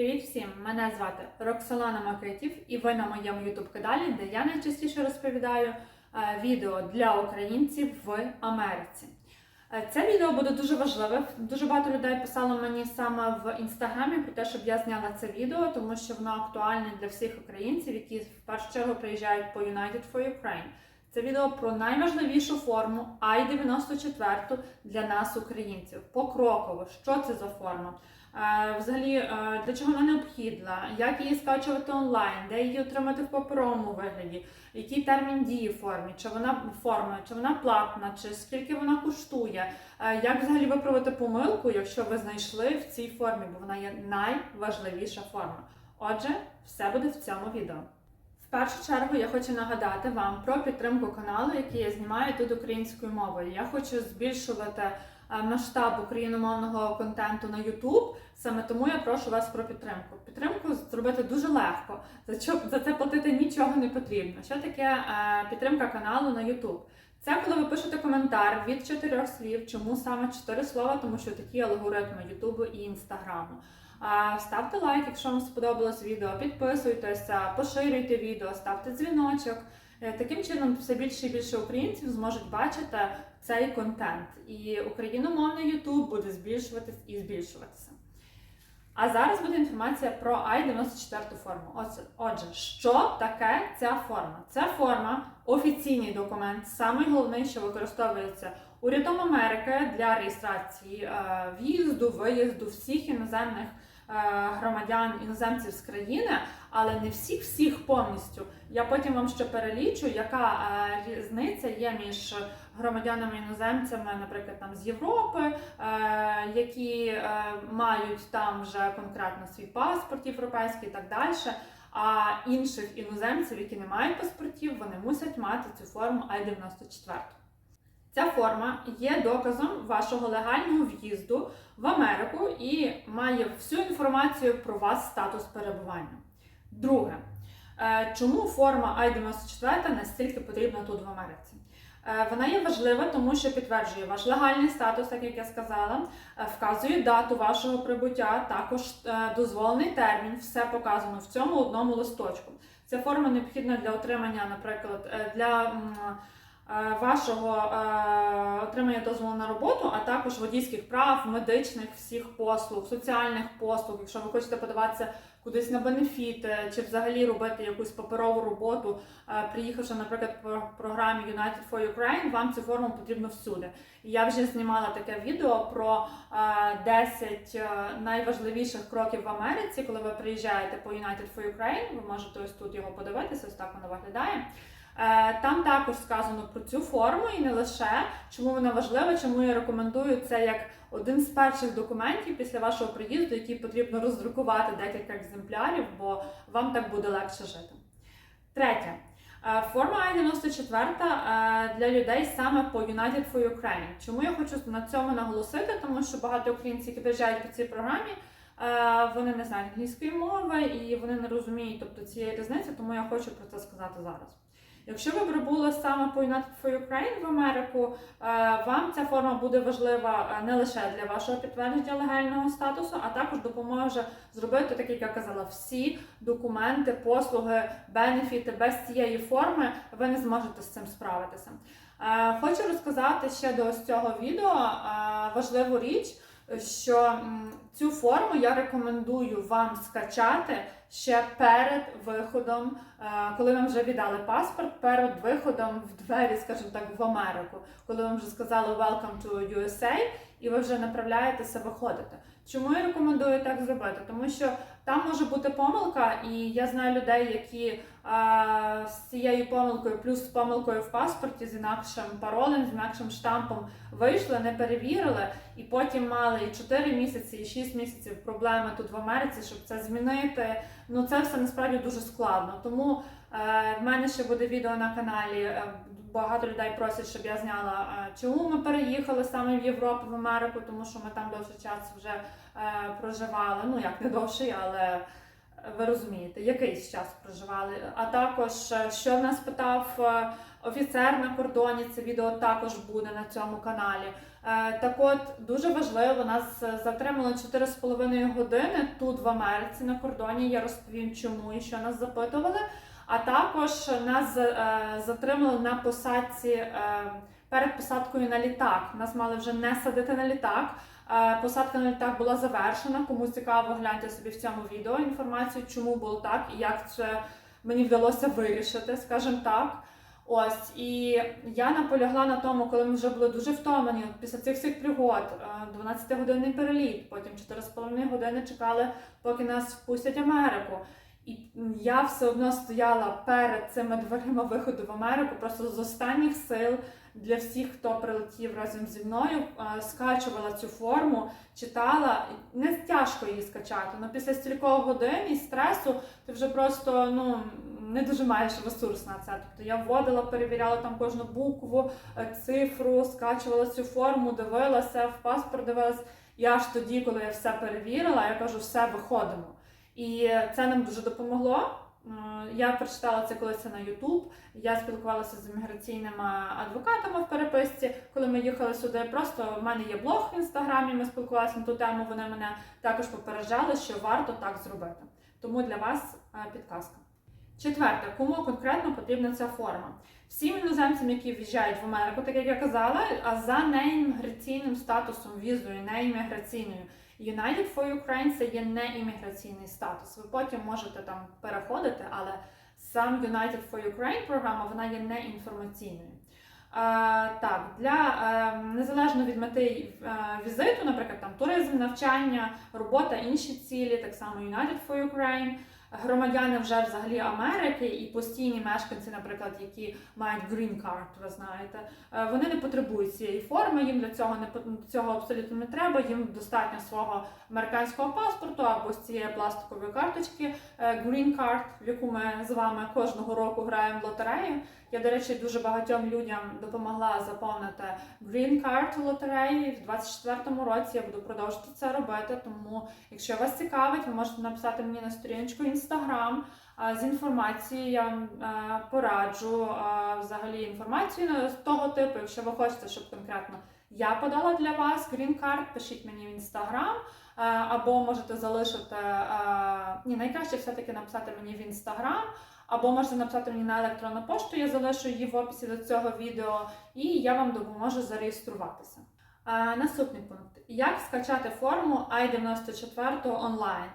Привіт всім! Мене звати Роксолана Макитів, і ви на моєму youtube каналі, де я найчастіше розповідаю е, відео для українців в Америці. Е, Це відео буде дуже важливе. Дуже багато людей писало мені саме в інстаграмі про те, щоб я зняла це відео, тому що воно актуальне для всіх українців, які в першу чергу приїжджають по United for Ukraine. Це відео про найважливішу форму I-94 для нас, українців. Покроково, що це за форма? Е, Взагалі, е, для чого вона необхідна, як її скачувати онлайн, де її отримати в паперовому вигляді, який термін дії формі, чи вона форма, чи вона платна, чи скільки вона коштує, е, як взагалі виправити помилку, якщо ви знайшли в цій формі, бо вона є найважливіша форма. Отже, все буде в цьому відео. Першу чергу я хочу нагадати вам про підтримку каналу, який я знімаю тут українською мовою. Я хочу збільшувати е, масштаб україномовного контенту на YouTube. Саме тому я прошу вас про підтримку. Підтримку зробити дуже легко. За це платити нічого не потрібно. Що таке е, підтримка каналу на YouTube? Це коли ви пишете коментар від чотирьох слів. Чому саме чотири слова? Тому що такі алгоритми Ютубу і Інстаграму. Ставте лайк, якщо вам сподобалось відео, підписуйтеся, поширюйте відео, ставте дзвіночок. Е, Таким чином, все більше і більше українців зможуть бачити цей контент. І україномовний YouTube буде збільшуватись і збільшуватися. А зараз буде інформація про I-94 форму. Отже, що таке ця форма? Ця форма офіційний документ, самий головний, що використовується урядом Америки для реєстрації е, в'їзду, виїзду всіх іноземних е, громадян, іноземців з країни, але не всіх всіх повністю. Я потім вам ще перелічу, яка е, різниця є між громадянами іноземцями, наприклад, там з Європи, е, які е, мають там вже конкретно свій паспорт європейський і так далі. А інших іноземців, які не мають паспортів, вони мусять мати цю форму I-94. Ця форма є доказом вашого легального в'їзду в Америку і має всю інформацію про вас статус перебування. Друге, Е, чому форма I-94 настільки потрібна тут в Америці? Е, Вона є важлива, тому що підтверджує ваш легальний статус, так як я сказала, е, вказує дату вашого прибуття, також дозволений термін, все показано в цьому одному листочку. Ця форма необхідна для отримання, наприклад, для вашого отримання дозволу на роботу, а також водійських прав, медичних всіх послуг, соціальних послуг, якщо ви хочете подаватися кудись на бенефіт, чи взагалі робити якусь паперову роботу, е, приїхавши, наприклад, по програмі United for Ukraine, вам цю форму потрібно всюди. Я вже знімала таке відео про е, 10 е, найважливіших кроків в Америці, коли ви приїжджаєте по United for Ukraine, ви можете ось тут його подивитися, ось так воно виглядає. Е, Там також сказано про цю форму і не лише чому вона важлива, чому я рекомендую це як один з перших документів після вашого приїзду, який потрібно роздрукувати декілька екземплярів, бо вам так буде легше жити. Третє. Е, Форма I-94 е, для людей саме по United for Ukraine. Чому я хочу на цьому наголосити? Тому що багато українців, які приїжджають по цій програмі, вони не знають англійської мови і вони не розуміють тобто, цієї різниці, тому я хочу про це сказати зараз. Якщо ви прибули саме по United for Ukraine в Америку, е, вам ця форма буде важлива е, не лише для вашого підтвердження легального статусу, а також допоможе зробити, так як я казала, всі документи, послуги, бенефіти без цієї форми ви не зможете з цим справитися. Е, Хочу розказати ще до ось цього відео важливу річ, що цю форму я рекомендую вам скачати ще перед виходом, е, коли вам вже віддали паспорт, перед виходом в двері, скажімо так, в Америку, коли вам вже сказали Welcome to USA, і ви вже направляєтеся виходити. Чому я рекомендую так зробити? Тому що там може бути помилка, і я знаю людей, які а, з цією помилкою, плюс з помилкою в паспорті, з інакшим паролем, з інакшим штампом вийшли, не перевірили, і потім мали і 4 місяці, і 6 місяців проблеми тут в Америці, щоб це змінити. Ну це все насправді дуже складно. Тому е, в мене ще буде відео на каналі. е, Багато людей просять, щоб я зняла, е, чому ми переїхали саме в Європу, в Америку, тому що ми там довший час вже е, проживали. Ну як не довший, але ви розумієте, якийсь час проживали. А також, е, що нас питав е, офіцер на кордоні, це відео також буде на цьому каналі. Е, Так от, дуже важливо, нас затримало 4,5 години тут в Америці на кордоні. Я розповім, чому і що нас запитували. А також нас затримали на посадці перед посадкою на літак. Нас мали вже не садити на літак. Е, Посадка на літак була завершена. Кому цікаво, гляньте собі в цьому відео інформацію, чому було так і як це мені вдалося вирішити, скажімо так. Ось і я наполягла на тому, коли ми вже були дуже втомлені після цих всіх пригод, е, 12-годинний переліт, потім 4,5 години чекали, поки нас впустять Америку. І я все одно стояла перед цими дверима виходу в Америку, просто з останніх сил для всіх, хто прилетів разом зі мною, е, скачувала цю форму, читала. Не тяжко її скачати, але після стількох годин і стресу ти вже просто ну не дуже маєш ресурс на це. Тобто я вводила, перевіряла там кожну букву, е, цифру, скачувала цю форму, дивилася, в паспорт дивилася. І аж тоді, коли я все перевірила, я кажу, все виходимо. І це нам дуже допомогло. Е, Я прочитала це колись на YouTube. Я спілкувалася з імміграційними адвокатами в переписці, коли ми їхали сюди. Просто в мене є блог в інстаграмі. Ми спілкувалися на ту тему. Вони мене також попереджали, що варто так зробити. Тому для вас е, підказка. Четверте, кому конкретно потрібна ця форма? Всім іноземцям, які в'їжджають в Америку, так як я казала, а за неімміграційним статусом візою, не імміграційною. United for Ukraine це є не імміграційний статус. Ви потім можете там переходити, але сам United for Ukraine програма вона є не інформаційною. Так, для е, незалежно від мети е, візиту, наприклад, там туризм, навчання, робота, інші цілі, так само United for Ukraine, громадяни вже взагалі Америки і постійні мешканці, наприклад, які мають green card, ви знаєте, е, вони не потребують цієї форми, їм для цього не цього абсолютно не треба. Їм достатньо свого американського паспорту або з цієї пластикової карточки е, green card, в яку ми з вами кожного року граємо в лотерею. Я, до речі, дуже багатьом людям допомогла заповнити Green Card лотереї. В 24-му році я буду продовжувати це робити. Тому, якщо вас цікавить, ви можете написати мені на сторіночку Instagram з інформацією. Я вам пораджу взагалі інформацію з того типу. Якщо ви хочете, щоб конкретно я подала для вас Card, пишіть мені в Instagram. Або можете залишити ні, найкраще все-таки написати мені в Instagram. Або можете написати мені на електронну пошту, я залишу її в описі до цього відео, і я вам допоможу зареєструватися. А, наступний пункт: як скачати форму I-94 онлайн.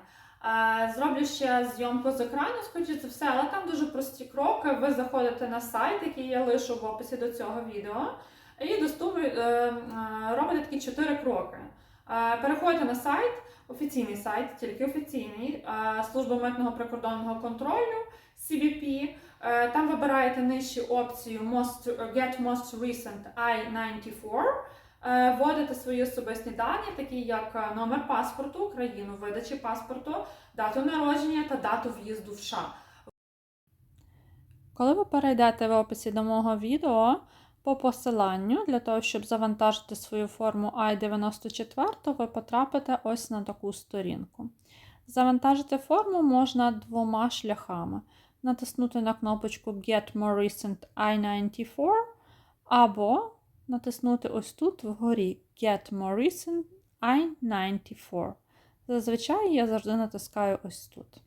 Зроблю ще зйомку з екрану, скоріше за все, але там дуже прості кроки. Ви заходите на сайт, який я лишу в описі до цього відео, і доступно е, е, робите такі чотири кроки. Переходите на сайт, офіційний сайт, тільки офіційний, служба митного прикордонного контролю. CBP. Е, Там вибираєте нижче опцію most, Get Most Recent I-94. Е, Вводите свої особисті дані, такі як е, номер паспорту, країну видачі паспорту, дату народження та дату в'їзду в США. Коли ви перейдете в описі до мого відео по посиланню для того, щоб завантажити свою форму I-94, ви потрапите ось на таку сторінку. Завантажити форму можна двома шляхами: натиснути на кнопочку Get More Recent I-94 або натиснути ось тут вгорі Get More Recent I-94. Зазвичай я завжди натискаю ось тут.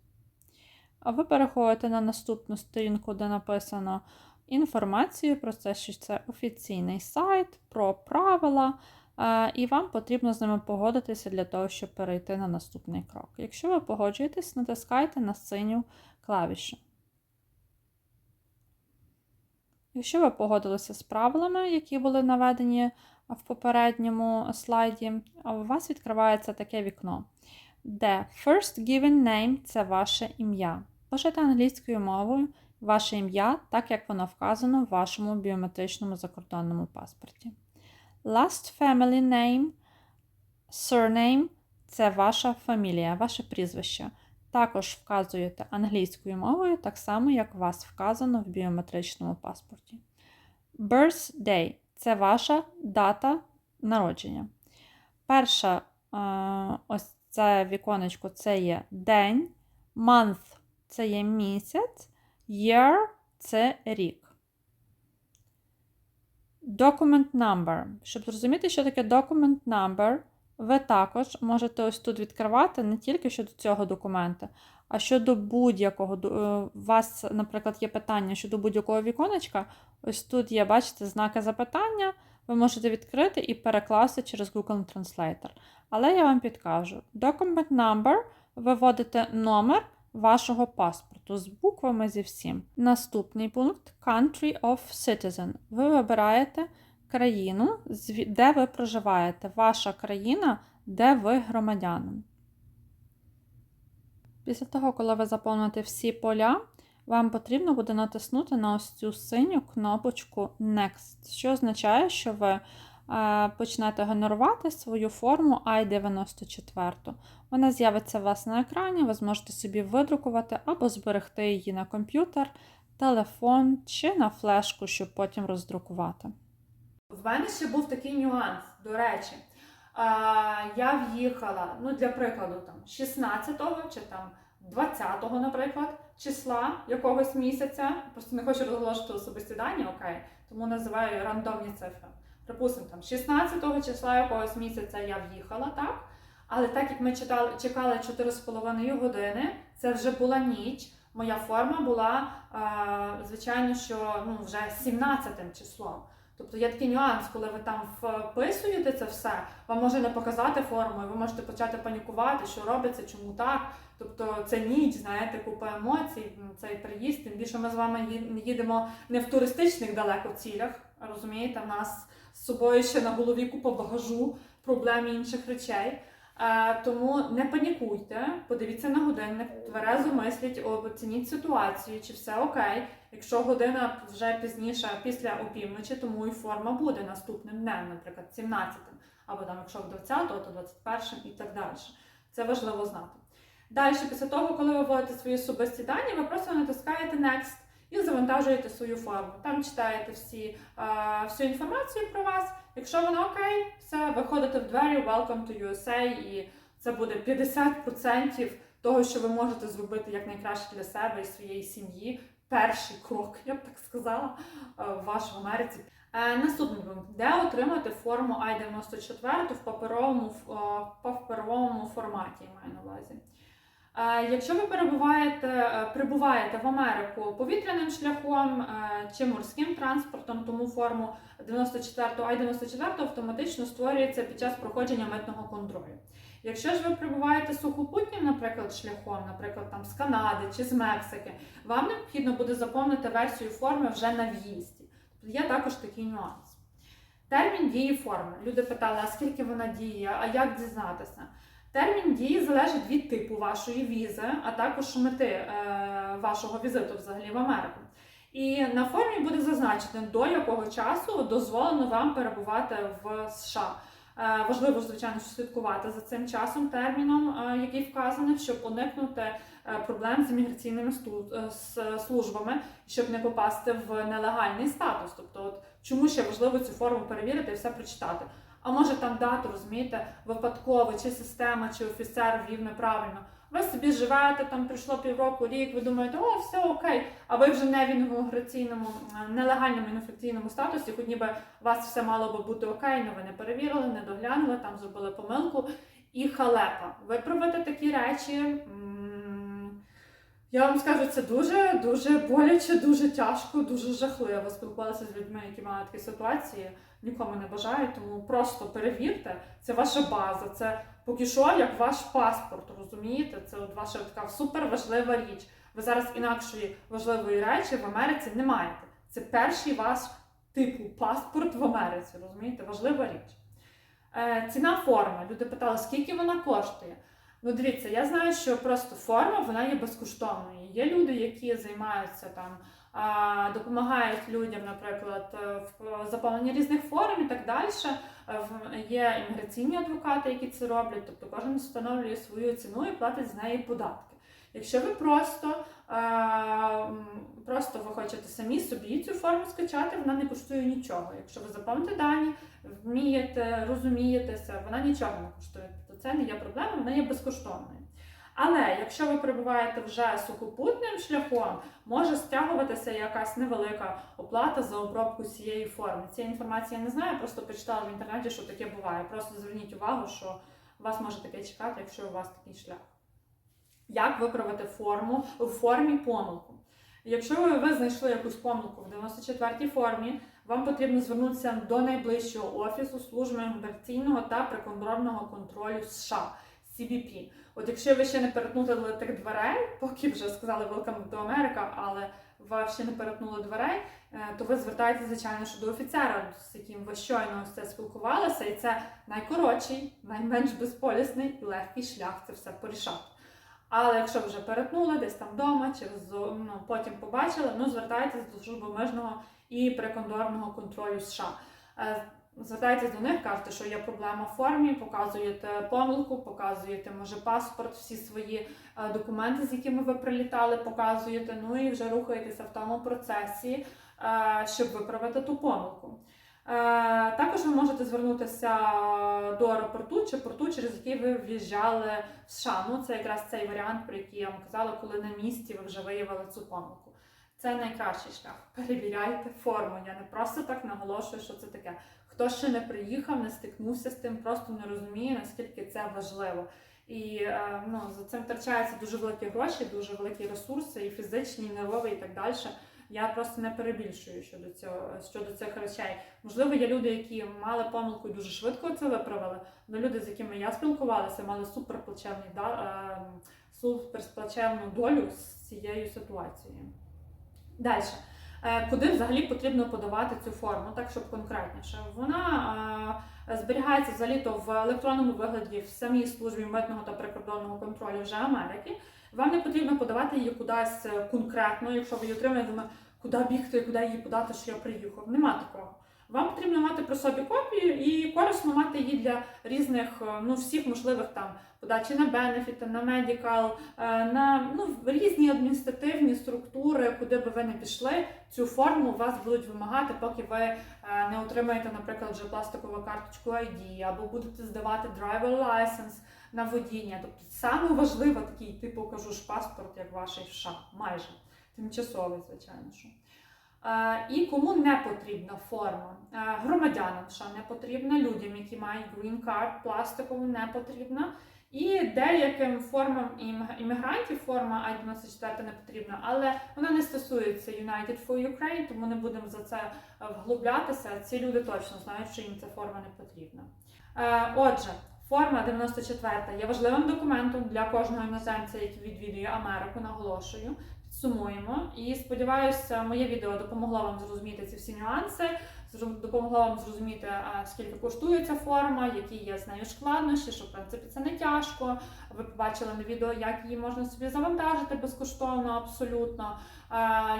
А ви переходите на наступну сторінку, де написано інформацію про це, що це офіційний сайт, про правила, е, і вам потрібно з ними погодитися для того, щоб перейти на наступний крок. Якщо ви погоджуєтесь, натискайте на синю клавішу. Якщо ви погодилися з правилами, які були наведені в попередньому слайді, у вас відкривається таке вікно, де First Given Name це ваше ім'я. Пишете англійською мовою ваше ім'я, так як воно вказано в вашому біометричному закордонному паспорті. Last Family Name, Surname це ваша фамілія, ваше прізвище. Також вказуєте англійською мовою, так само, як у вас вказано в біометричному паспорті. Birthday це ваша дата народження. Перша е, ось це віконечко це є день, Month це є місяць, year це рік. Document number. Щоб зрозуміти, що таке document number, ви також можете ось тут відкривати не тільки щодо цього документа, а щодо будь-якого. е, У вас, наприклад, є питання щодо будь-якого віконечка. Ось тут є, бачите, знаки запитання. Ви можете відкрити і перекласти через Google Translator. Але я вам підкажу: Document number ви вводите номер вашого паспорту з буквами зі всім. Наступний пункт Country of Citizen. Ви вибираєте країну, де ви проживаєте, ваша країна, де ви громадянин. Після того, коли ви заповните всі поля, вам потрібно буде натиснути на ось цю синю кнопочку Next, що означає, що ви е, почнете генерувати свою форму I-94. Вона з'явиться у вас на екрані, ви зможете собі видрукувати або зберегти її на комп'ютер, телефон чи на флешку, щоб потім роздрукувати. В мене ще був такий нюанс, до речі. Я в'їхала, ну для прикладу, там 16-го чи там 20-го, наприклад, числа якогось місяця. Просто не хочу розголошувати особисті дані, окей, тому називаю рандомні цифри. Припустимо, там 16-го числа якогось місяця я в'їхала, так? Але так як ми читали, чекали 4,5 години, це вже була ніч. Моя форма була, звичайно, що ну, вже 17 числом. Тобто є такий нюанс, коли ви там вписуєте це все, вам може не показати форму, і ви можете почати панікувати, що робиться, чому так. Тобто це ніч, знаєте, купа емоцій, цей приїзд. Тим більше ми з вами їдемо не в туристичних далеко цілях. Розумієте, в нас з собою ще на голові купа багажу, проблем і інших речей. Е, тому не панікуйте, подивіться на годинник, тверезо мисліть, оцініть ситуацію, чи все окей. Якщо година вже пізніше, після опівночі, тому і форма буде наступним днем, наприклад, 17-м, або там, якщо 20-го, то 21-м і так далі. Це важливо знати. Далі, після того, коли ви вводите свої особисті дані, ви просто натискаєте Next і завантажуєте свою форму. Там читаєте всі, е, всю інформацію про вас. Якщо вона окей, все, виходите в двері Welcome to USA, і це буде 50% того, що ви можете зробити якнайкраще для себе і своєї сім'ї. Перший крок, я б так сказала, е, в Америці. Е, Наступний пункт. Де отримати форму I-94 в паперовому, ф- е, паперовому форматі, я маю на увазі. Якщо ви перебуваєте, прибуваєте в Америку повітряним шляхом чи морським транспортом, тому форму 94 I-94 автоматично створюється під час проходження митного контролю. Якщо ж ви прибуваєте сухопутнім, наприклад, шляхом, наприклад, там з Канади чи з Мексики, вам необхідно буде заповнити версію форми вже на в'їзді. Тобто є також такий нюанс. Термін дії форми. Люди питали, а скільки вона діє, а як дізнатися? Термін дії залежить від типу вашої візи, а також мети е, вашого візиту взагалі в Америку. І на формі буде зазначено, до якого часу дозволено вам перебувати в США. Е, Важливо, звичайно, слідкувати за цим часом, терміном, е, який вказаний, щоб уникнути е, проблем з з службами, щоб не попасти в нелегальний статус. Тобто, от чому ще важливо цю форму перевірити і все прочитати. А може там дату, розумієте, випадково, чи система, чи офіцер ввів неправильно. Ви собі живете, там пройшло півроку, рік, ви думаєте, о, все окей, а ви вже не в імміграційному, е, нелегальному інфекційному статусі, хоч ніби у вас все мало би бути окей, але ви не перевірили, не доглянули, там зробили помилку. І халепа. Виправити такі речі. Я вам скажу, це дуже дуже боляче, дуже тяжко, дуже жахливо спілкувалися з людьми, які мають такі ситуації. Нікому не бажаю, тому просто перевірте. Це ваша база, це поки що як ваш паспорт, розумієте? Це от ваша така супер важлива річ. Ви зараз інакшої важливої речі в Америці не маєте. Це перший ваш типу паспорт в Америці, розумієте? Важлива річ. Е, ціна форми. Люди питали, скільки вона коштує. Ну, дивіться, я знаю, що просто форма вона є безкоштовною. Є люди, які займаються там, допомагають людям, наприклад, е, в заповненні різних форм і так далі. Е, Є імміграційні адвокати, які це роблять, тобто кожен встановлює свою ціну і платить з неї податки. Якщо ви просто, е, просто ви хочете самі собі цю форму скачати, вона не коштує нічого. Якщо ви заповните дані, вмієте, розумієтеся, вона нічого не коштує. Тобто це не є проблема, вона є безкоштовною. Але якщо ви перебуваєте вже сухопутним шляхом, може стягуватися якась невелика оплата за обробку цієї форми. Цієї інформації я не знаю, просто прочитала в інтернеті, що таке буває. Просто зверніть увагу, що вас може таке чекати, якщо у вас такий шлях. Як виправити форму в формі помилку? Якщо ви знайшли якусь помилку в 94-й формі, вам потрібно звернутися до найближчого офісу служби міграційного та прикордонного контролю США CBP. От якщо ви ще не перетнули тих дверей, поки вже сказали Welcome to America, але ви ще не перетнули дверей, е, то ви звертаєтеся, звичайно, що до офіцера, з яким ви щойно це спілкувалися, і це найкоротший, найменш безполісний і легкий шлях це все порішати. Але якщо вже перетнули десь там вдома, чи ну, потім побачили, ну звертайтеся до служби межного і прикордонного контролю США. Звертайтесь до них, кажете, що є проблема в формі, показуєте помилку, показуєте, може, паспорт, всі свої е, документи, з якими ви прилітали, показуєте, ну і вже рухаєтеся в тому процесі, е, щоб виправити ту помилку. Е, Також ви можете звернутися до аеропорту чи порту, через який ви в'їжджали в США. Ну, це якраз цей варіант, про який я вам казала, коли на місці ви вже виявили цю помилку. Це найкращий шлях. Перевіряйте форму. Я не просто так наголошую, що це таке. Хто ще не приїхав, не стикнувся з тим, просто не розуміє, наскільки це важливо. І е, ну, за цим втрачаються дуже великі гроші, дуже великі ресурси, і фізичні, і нервові, і так далі. Я просто не перебільшую щодо цього щодо цих речей. Можливо, є люди, які мали помилку і дуже швидко це виправили. Але люди, з якими я спілкувалася, мали суперплачевний да, е, суперплачевну долю з цією ситуацією. Далі. Е, Куди взагалі потрібно подавати цю форму, так щоб конкретніше? Вона е, зберігається взагалі то в електронному вигляді в самій службі митного та прикордонного контролю вже Америки. Вам не потрібно подавати її кудись е, конкретно, якщо ви її отримаєте, куди бігти, куди її подати, що я приїхав. Нема такого. Вам потрібно мати при собі копію і корисно мати її для різних, е, ну всіх можливих там подачі на бенефіти, на медикал, е, на ну, різні адміністративні структури, куди би ви не пішли, цю форму вас будуть вимагати, поки ви е, не отримаєте, наприклад, вже пластикову карточку ID, або будете здавати driver license на водіння. Тобто саме важливо такий, типу кажу ж паспорт, як ваш США, майже тимчасовий, звичайно. що. І кому не потрібна форма? Громадянам США не потрібна, людям, які мають green card, пластикову не потрібна. І деяким формам іммігрантів форма I-94 не потрібна, але вона не стосується United for Ukraine, тому не будемо за це е, вглублятися. Ці люди точно знають, що їм ця форма не потрібна. Е, Отже, форма 94 є важливим документом для кожного іноземця, який відвідує Америку, наголошую. Підсумуємо. І сподіваюся, моє відео допомогло вам зрозуміти ці всі нюанси, допомогло вам зрозуміти, скільки коштує ця форма, які є з нею складнощі, що в принципі це не тяжко. Ви побачили на відео, як її можна собі завантажити безкоштовно, абсолютно.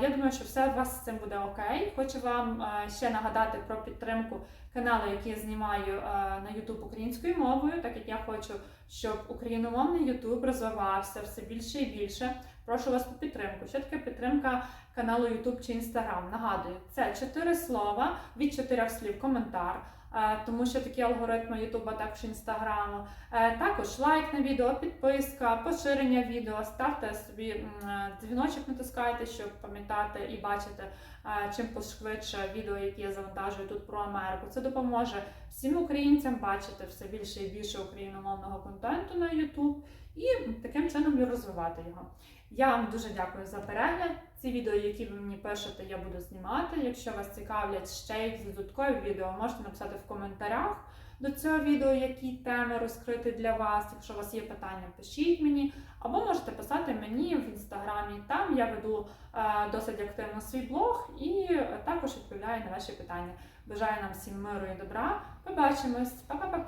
Я думаю, що все у вас з цим буде окей. Хочу вам ще нагадати про підтримку каналу, який я знімаю на YouTube українською мовою, так як я хочу, щоб україномовний YouTube розвивався все більше і більше. Прошу вас про підтримку. Що таке підтримка каналу YouTube чи Instagram? Нагадую, це чотири слова від чотирьох слів коментар. е, Тому що такі алгоритми YouTube, а також Інстаграму. Е, Також лайк на відео, підписка, поширення відео. Ставте собі е, дзвіночок, натискайте, щоб пам'ятати і бачити чим пошвидше відео, які я завантажую тут про Америку. Це допоможе всім українцям бачити все більше і більше україномовного контенту на YouTube і таким чином розвивати його. Я вам дуже дякую за перегляд. Ці відео, які ви мені пишете, я буду знімати. Якщо вас цікавлять ще якісь додаткові відео, можете написати в коментарях до цього відео, які теми розкрити для вас. Якщо у вас є питання, пишіть мені, або можете писати мені в інстаграмі. Там я веду е, досить активно свій блог і також відповідаю на ваші питання. Бажаю нам всім миру і добра. Побачимось, Па-па-па-па!